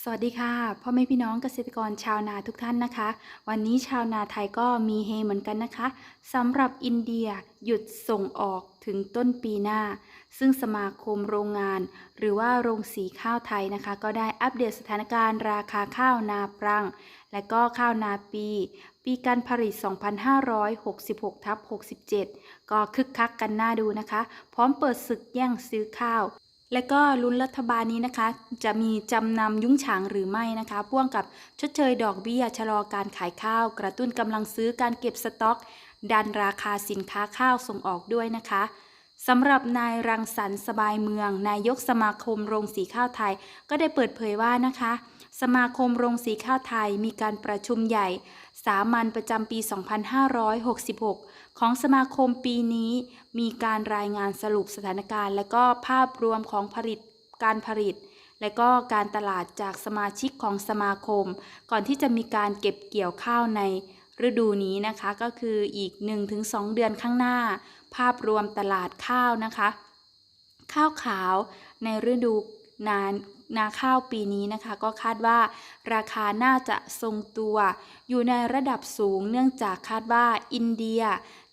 สวัสดีค่ะพ่อแม่พี่น้องเกษตรกรชาวนาทุกท่านนะคะ วันนี้ชาวนาไทยก็มีเฮเหมือนกันนะคะสำหรับอินเดียหยุดส่งออกถึงต้นปีหน้า ซึ่งสมาคมโรงงาน หรือว่าโรงสีข้าวไทยนะคะ ก็ได้อัปเดตสถานการณ์ราคาข้าวนาปรัง และก็ข้าวนาปี ปีการผลิต 2566ทับ67 ก็คึกคักกันน่าดูนะคะ พร้อมเปิดศึกแย่งซื้อข้าว และก็ลุ้นรัฐบาลนี้นะคะ จะมีจำนำยุ้งฉางหรือไม่นะคะ พ่วงกับชดเชยดอกเบี้ยชะลอการขายข้าว กระตุ้นกำลังซื้อการเก็บสต็อก ดันราคาสินค้าข้าวส่งออกด้วยนะคะสำหรับนายรังสรรค์สบายเมือง นายกสมาคมโรงสีข้าวไทย ก็ได้เปิดเผยว่านะคะ สมาคมโรงสีข้าวไทยมีการประชุมใหญ่ สามัญประจำปี 2566 ของสมาคมปีนี้ มีการรายงานสรุปสถานการณ์ และก็ภาพรวมของผลิตการผลิต และก็การตลาดจากสมาชิกของสมาคม ก่อนที่จะมีการเก็บเกี่ยวข้าวในฤดูนี้นะคะก็คืออีก 1-2 เดือนข้างหน้า ภาพรวมตลาดข้าวนะคะ ข้าวขาวในฤดูนาน นาข้าวปีนี้นะคะก็คาดว่า ราคาน่าจะทรงตัว อยู่ในระดับสูงเนื่องจากคาดว่าอินเดีย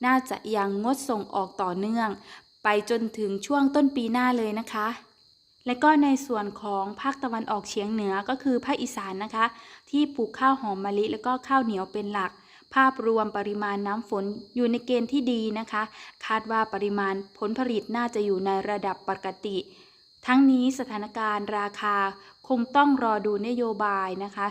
น่าจะยังงดส่งออกต่อเนื่อง ไปจนถึงช่วงต้นปีหน้าเลยนะคะ และก็ในส่วนของภาคตะวันออกเฉียงเหนือก็คือภาคอีสานนะคะ ที่ปลูกข้าวหอมมะลิ แล้วก็ข้าวเหนียวเป็นหลักภาพรวมปริมาณน้ำฝนอยู่ในเกณฑ์ที่ดีนะคะ คาดว่าปริมาณผลผลิตน่าจะอยู่ในระดับปกติ ทั้งนี้สถานการณ์ราคาคงต้องรอดูนโยบายนะคะ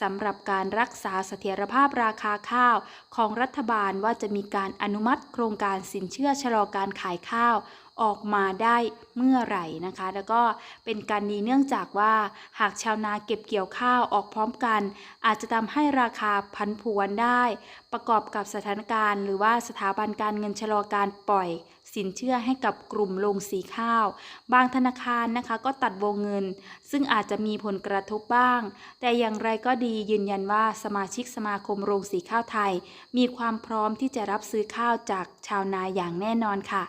สำหรับการรักษาเสถียรภาพราคาข้าวของรัฐบาลว่าจะมีการอนุมัติโครงการสินเชื่อชะลอการขายข้าวออกมาได้เมื่อไหร่นะคะ แล้วก็เป็นการดีเนื่องจากว่าหากชาวนาเก็บเกี่ยวข้าวออกพร้อมกัน อาจจะทำให้ราคาพันผวนได้ ประกอบกับสถานการณ์ หรือว่าสถาบันการเงินชะลอการปล่อย สินเชื่อให้กับกลุ่มโรงสีข้าว บางธนาคารนะคะก็ตัดวงเงิน ซึ่งอาจจะมีผลกระทบบ้าง แต่อย่างไรก็ดียืนยันว่าสมาชิกสมาคมโรงสีข้าวไทย มีความพร้อมที่จะรับซื้อข้าวจากชาวนาอย่างแน่นอนค่ะ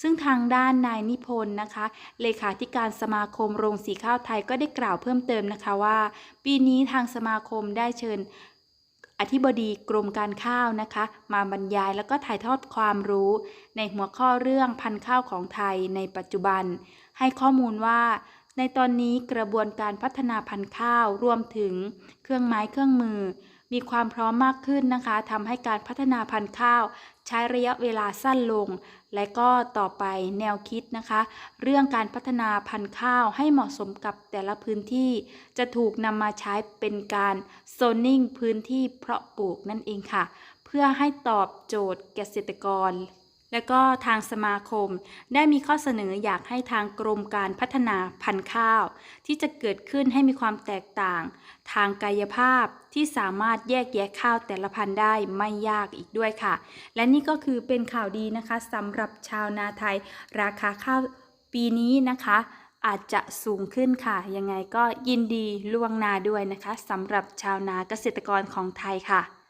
ซึ่งทางด้านนายนิพนธ์นะคะ เลขาธิการสมาคมโรงสีข้าวไทยก็ได้กล่าวเพิ่มเติมนะคะว่า ปีนี้ทางสมาคมได้เชิญ อธิบดีกรมการข้าวนะคะ มาบรรยายแล้วก็ถ่ายทอดความรู้ ในหัวข้อเรื่องพันธุ์ข้าวของไทยในปัจจุบัน ให้ข้อมูลว่า ในตอนนี้กระบวนการพัฒนาพันธุ์ข้าวรวมถึง เครื่องไม้เครื่องมือ มีความพร้อมมากขึ้นนะคะทำให้การพัฒนาพันธุ์ข้าว ใช้ระยะเวลาสั้นลง และก็ต่อไปแนวคิดนะคะ เรื่องการพัฒนาพันธุ์ข้าวให้เหมาะสมกับแต่ละพื้นที่ จะถูกนำมาใช้เป็นการโซนนิ่งพื้นที่เพาะปลูกนั่นเองค่ะ เพื่อให้ตอบโจทย์เกษตรกร และก็ทางสมาคม ได้มีข้อเสนออยากให้ทางกรมการพัฒนาพันธุ์ข้าว ที่จะเกิดขึ้นให้มีความแตกต่าง ทางกายภาพที่สามารถแยกแยะข้าวแต่ละพันธุ์ได้ไม่ยากอีกด้วยค่ะ และนี่ก็คือเป็นข่าวดีนะคะสำหรับชาวนาไทย ราคาข้าวปีนี้นะคะอาจจะสูงขึ้นค่ะ ยังไงก็ยินดีล่วงหน้าด้วยนะคะสำหรับชาวนาเกษตรกรของไทยค่ะ